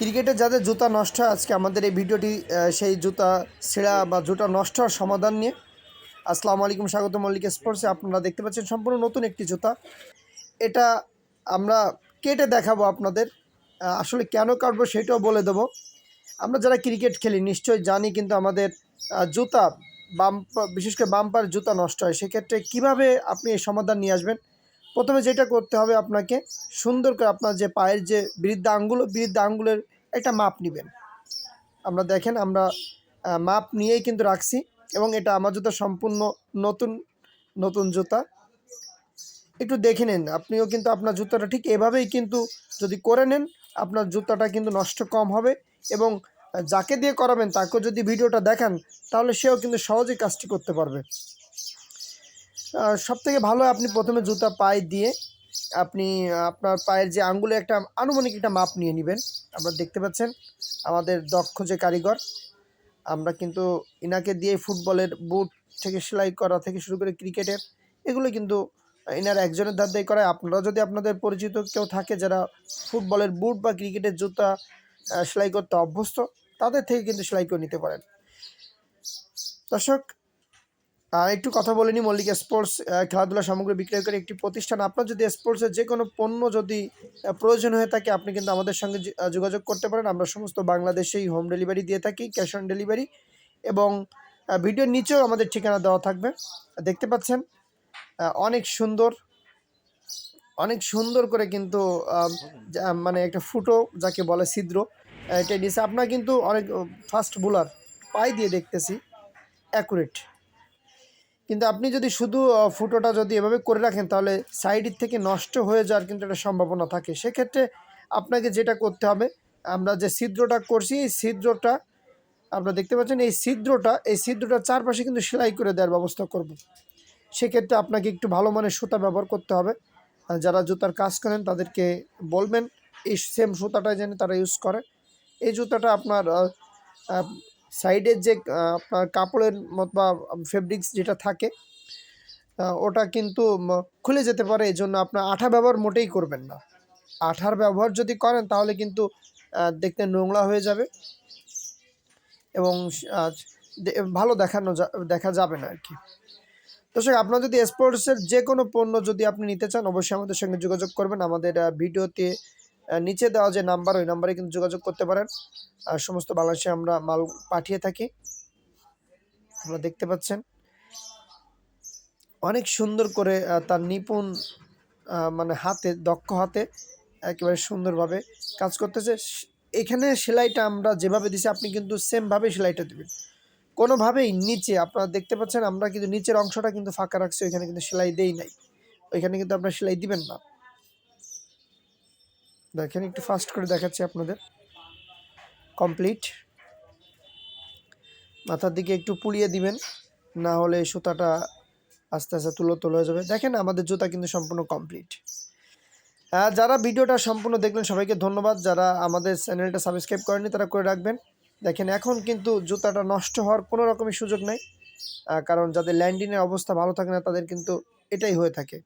ক্রিকেটে যাদের জুতা নষ্ট হয়, আজকে আমাদের এই ভিডিওটি সেই জুতা ছেঁড়া বা জুতা নষ্ট হওয়ার সমাধান নিয়ে। আসসালামু আলাইকুম, স্বাগত মল্লিক স্পোর্টসে। আপনারা দেখতে পাচ্ছেন সম্পূর্ণ নতুন একটি জুতা। এটা আমরা কেটে দেখাবো আপনাদের। আসলে কেন কাটবো সেটাও বলে দেবো। আমরা যারা ক্রিকেট খেলি, নিশ্চয়ই জানি কিন্তু আমাদের জুতা বাম বিশেষ করে বাম্পার জুতা নষ্ট হয়। সেক্ষেত্রে কীভাবে আপনি এই সমাধান নিয়ে আসবেন? প্রথমে যেটা করতে হবে আপনাকে সুন্দর করে আপনার যে পায়ের যে বৃদ্ধ আঙ্গুল বৃদ্ধ আঙ্গুলের একটা মাপ নেবেন। আমরা দেখেন, আমরা মাপ নিয়েই কিন্তু রাখছি এবং এটা আমার জুতা সম্পূর্ণ নতুন নতুন জুতা। একটু দেখে নিন, আপনিও কিন্তু আপনার জুতাটা ঠিক এভাবেই কিন্তু যদি করে নেন, আপনার জুতাটা কিন্তু নষ্ট কম হবে এবং যাকে দিয়ে করাবেন তাকেও যদি ভিডিওটা দেখান, তাহলে সেও কিন্তু সহজেই কাজটি করতে পারবে। সব থেকে ভালো আপনি প্রথমে জুতা পায়ে দিয়ে আপনি আপনার পায়ের যে আঙ্গুলে একটা আনুমানিক একটা মাপ নিয়ে নেবেন। আপনারা দেখতে পাচ্ছেন, আমাদের দক্ষ যে কারিগর, আমরা কিন্তু ইনাকে দিয়ে ফুটবলের বুট থেকে সেলাই করা থেকে শুরু করে ক্রিকেটের, এগুলো কিন্তু এনার একজনের ধার দিয়ে করায়। আপনারা যদি আপনাদের পরিচিত কেউ থাকে যারা ফুটবলের বুট বা ক্রিকেটের জুতা সেলাই করতে অভ্যস্ত, তাদের থেকে কিন্তু সেলাই করে নিতে পারেন। দর্শক একটু কথা বলে নিই মল্লিকা স্পোর্টস খেলাধুলা সামগ্রী বিক্রয় করে একটি প্রতিষ্ঠান। আপনার যদি স্পোর্টসের যে কোনো পণ্য যদি প্রয়োজন হয়ে থাকে, আপনি কিন্তু আমাদের সঙ্গে যোগাযোগ করতে পারেন। আমরা সমস্ত বাংলাদেশেই হোম ডেলিভারি দিয়ে থাকি ক্যাশ অন ডেলিভারি এবং ভিডিওর নিচেও আমাদের ঠিকানা দেওয়া থাকবে। দেখতে পাচ্ছেন অনেক সুন্দর অনেক সুন্দর করে কিন্তু মানে একটা ফুটো যাকে বলে ছিদ্র এটা নিচে আপনার কিন্তু অনেক ফাস্ট বোলার পাই দিয়ে দেখতেছি অ্যাকুরেট কিন্তু আপনি যদি শুধু ফুটোটা যদি এভাবে করে রাখেন, তাহলে সাইডের থেকে নষ্ট হয়ে যাওয়ার কিন্তু একটা সম্ভাবনা থাকে। সেক্ষেত্রে আপনাকে যেটা করতে হবে, আমরা যে ছিদ্রটা করছি, এই ছিদ্রটা, আপনারা দেখতে পাচ্ছেন, এই ছিদ্রটা এই ছিদ্রটা চারপাশে কিন্তু সেলাই করে দেওয়ার ব্যবস্থা করব। সেক্ষেত্রে আপনাকে একটু ভালো মানের সুতা ব্যবহার করতে হবে। যারা জুতার কাজ করেন, তাদেরকে বলবেন, এই সেম সুতাটা যেন তারা ইউজ করে। এই জুতাটা আপনার সাইডের যে আপনার কাপড়ের মতো বা ফেব্রিক্স যেটা থাকে ওটা কিন্তু খুলে যেতে পারে। এই জন্য আপনার আঠা ব্যবহার মোটেই করবেন না। আঠার ব্যবহার যদি করেন, তাহলে কিন্তু দেখতে নোংরা হয়ে যাবে এবং ভালো দেখানো দেখা যাবে না আর কি দর্শক, আপনার যদি স্পোর্টসের যে কোনো পণ্য যদি আপনি নিতে চান, অবশ্যই আমাদের সঙ্গে যোগাযোগ করবেন। আমাদের ভিডিওতে নিচে দেওয়া যে নাম্বার, ওই নাম্বারে কিন্তু যোগাযোগ করতে পারেন। আর সমস্ত বাংলাদেশে আমরা মাল পাঠিয়ে থাকি। আপনারা দেখতে পাচ্ছেন, অনেক সুন্দর করে তার নিপুণ মানে হাতে, দক্ষ হাতে একেবারে সুন্দরভাবে কাজ করতেছে। এখানে সেলাইটা আমরা যেভাবে দিছি, আপনি কিন্তু সেমভাবে সেলাইটা দেবেন। কোনোভাবেই নিচে, আপনারা দেখতে পাচ্ছেন, আমরা কিন্তু নিচের অংশটা কিন্তু ফাঁকা রাখছি, ওইখানে কিন্তু সেলাই দেই নাই। ওইখানে কিন্তু আপনারা সেলাই দিবেন না। দেখেন, একটু ফাস্ট করে দেখাচ্ছি আপনাদের। কমপ্লিট মাথার দিকে একটু পুড়িয়ে দিবেন, না হলে সুতাটা আস্তে আস্তে তুলো তুলো হয়ে যাবে। দেখেন, আমাদের জুতা কিন্তু সম্পূর্ণ কমপ্লিট যারা ভিডিওটা সম্পূর্ণ দেখলেন, সবাইকে ধন্যবাদ। যারা আমাদের চ্যানেলটা সাবস্ক্রাইব করেনি তারা করে রাখবেন। দেখেন, এখন কিন্তু জুতাটা নষ্ট হওয়ার কোনো রকমের সুযোগ নেই। কারণ যাদের ল্যান্ডিংয়ের অবস্থা ভালো থাকে না, তাদের কিন্তু এটাই হয়ে থাকে।